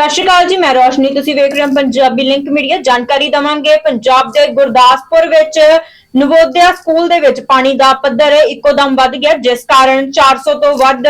ਸਤਿ ਸ਼੍ਰੀ ਅਕਾਲ ਜੀ, ਮੈਂ ਰੋਸ਼ਨੀ, ਤੁਸੀਂ ਵੇਖ ਰਹੇ ਹੋ ਪੰਜਾਬੀ ਲਿੰਕ ਮੀਡੀਆ। ਜਾਣਕਾਰੀ ਦਵਾਂਗੇ, ਪੰਜਾਬ ਦੇ ਗੁਰਦਾਸਪੁਰ ਵਿੱਚ ਨਵੋਦਿਆ ਸਕੂਲ ਦੇ ਵਿੱਚ ਪਾਣੀ ਦਾ ਪੱਧਰ ਇੱਕੋਦਮ ਵੱਧ ਗਿਆ, ਜਿਸ ਕਾਰਨ 400 ਤੋਂ ਵੱਧ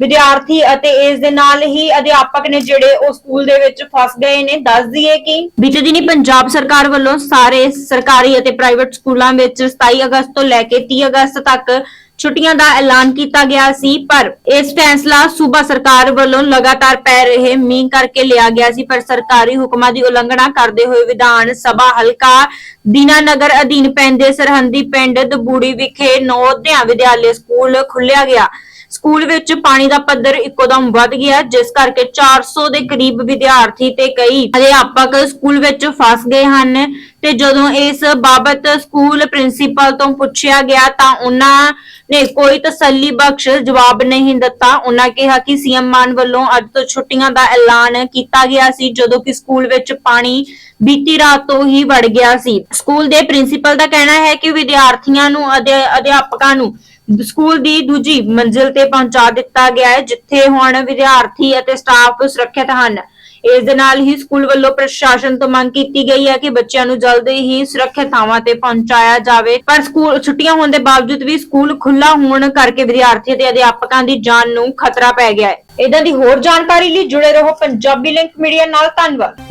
ਵਿਦਿਆਰਥੀ ਅਤੇ ਇਸ ਦੇ ਨਾਲ ਹੀ ਅਧਿਆਪਕ ਨੇ ਜਿਹੜੇ ਉਹ ਸਕੂਲ ਦੇ ਵਿੱਚ ਫਸ ਗਏ ਨੇ। ਦੱਸ ਦਈਏ ਕਿ ਬੀਤੇ ਦਿਨੀ ਪੰਜਾਬ ਸਰਕਾਰ ਵੱਲੋਂ ਸਾਰੇ ਸਰਕਾਰੀ ਅਤੇ ਪ੍ਰਾਈਵੇਟ ਸਕੂਲਾਂ ਵਿੱਚ 27 ਅਗਸਤ ਤੋਂ ਲੈ ਕੇ 30 ਅਗਸਤ ਤੱਕ ਛੁੱਟੀਆਂ ਦਾ ਐਲਾਨ ਕੀਤਾ ਗਿਆ ਸੀ, ਪਰ ਇਸ ਫੈਸਲਾ ਸੂਬਾ ਸਰਕਾਰ ਵੱਲੋਂ ਲਗਾਤਾਰ ਪੈ ਰਹੇ ਮੀਂਹ ਕਰਕੇ ਲਿਆ ਗਿਆ ਸੀ, ਪਰ ਸਰਕਾਰੀ ਹੁਕਮਾਂ ਦੀ ਉਲੰਘਣਾ ਕਰਦੇ ਹੋਏ ਵਿਧਾਨ ਸਭਾ ਹਲਕਾ ਦੀਨਾਨਗਰ ਅਧੀਨ ਪੈਂਦੇ ਸਰਹੰਦੀ ਪਿੰਡ ਦਬੂੜੀ ਵਿਖੇ ਨੌਦਿਆਂ ਵਿਦਿਆਲੇ ਸਕੂਲ ਖੁੱਲਿਆ ਗਿਆ। ਸਕੂਲ ਵਿੱਚ ਪਾਣੀ ਦਾ ਪੱਧਰ ਇੱਕੋਦਮ ਵੱਧ ਗਿਆ ਜਿਸ ਕਰਕੇ 400 ਦੇ ਕਰੀਬ ਵਿਦਿਆਰਥੀ ਤੇ ਕਈ ਅਧਿਆਪਕ ਸਕੂਲ ਵਿੱਚ ਫਸ ਗਏ ਹਨ। ਤੇ ਜਦੋਂ ਇਸ ਬਾਬਤ ਸਕੂਲ ਪ੍ਰਿੰਸੀਪਲ ਤੋਂ ਪੁੱਛਿਆ ਗਿਆ ਤਾਂ ਉਹਨਾਂ ਨੇ ਕੋਈ ਤਸੱਲੀ ਬਖਸ਼ ਜਵਾਬ ਨਹੀਂ ਦਿੱਤਾ। ਉਹਨਾਂ ਕਿਹਾ ਕਿ ਸੀਐਮ ਮਾਨ ਵੱਲੋਂ ਅੱਜ ਤੋਂ ਛੁੱਟੀਆਂ ਦਾ ਐਲਾਨ ਕੀਤਾ ਗਿਆ ਸੀ, ਜਦੋਂ ਕਿ ਸਕੂਲ ਵਿੱਚ ਪਾਣੀ ਬੀਤੀ ਰਾਤ ਤੋਂ ਹੀ ਵੜ ਗਿਆ ਸੀ। ਸਕੂਲ ਦੇ ਪ੍ਰਿੰਸੀਪਲ ਦਾ ਕਹਿਣਾ ਹੈ ਕਿ ਵਿਦਿਆਰਥੀਆਂ ਨੂੰ ਅਤੇ ਅਧਿਆਪਕਾਂ ਨੂੰ ਸਕੂਲ ਦੀ ਦੂਜੀ ਮੰਜ਼ਿਲ ਤੇ ਪਹੁੰਚਾ ਦਿੱਤਾ ਗਿਆ ਹੈ, ਜਿੱਥੇ ਹੁਣ ਵਿਦਿਆਰਥੀ ਅਤੇ ਸਟਾਫ ਸੁਰੱਖਿਅਤ ਹਨ। ਇਸ ਦੇ ਨਾਲ ਹੀ ਸਕੂਲ ਵੱਲੋਂ ਪ੍ਰਸ਼ਾਸਨ ਤੋਂ ਮੰਗ ਕੀਤੀ ਗਈ ਹੈ ਕਿ ਬੱਚਿਆਂ ਨੂੰ ਜਲਦੀ ਹੀ ਸੁਰੱਖਿਅਤ ਥਾਵਾਂ ਤੇ ਪਹੁੰਚਾਇਆ ਜਾਵੇ। ਪਰ ਸਕੂਲ, ਛੁੱਟੀਆਂ ਹੋਣ ਦੇ ਬਾਵਜੂਦ ਵੀ ਸਕੂਲ ਖੁੱਲਾ ਹੋਣ ਕਰਕੇ ਵਿਦਿਆਰਥੀ ਤੇ ਅਧਿਆਪਕਾਂ ਦੀ ਜਾਨ ਨੂੰ ਖਤਰਾ ਪੈ ਗਿਆ ਹੈ। ਇਦਾਂ ਦੀ ਹੋਰ ਜਾਣਕਾਰੀ ਲਈ ਜੁੜੇ ਰਹੋ ਪੰਜਾਬੀ ਲਿੰਕ ਮੀਡੀਆ ਨਾਲ। ਧੰਨਵਾਦ।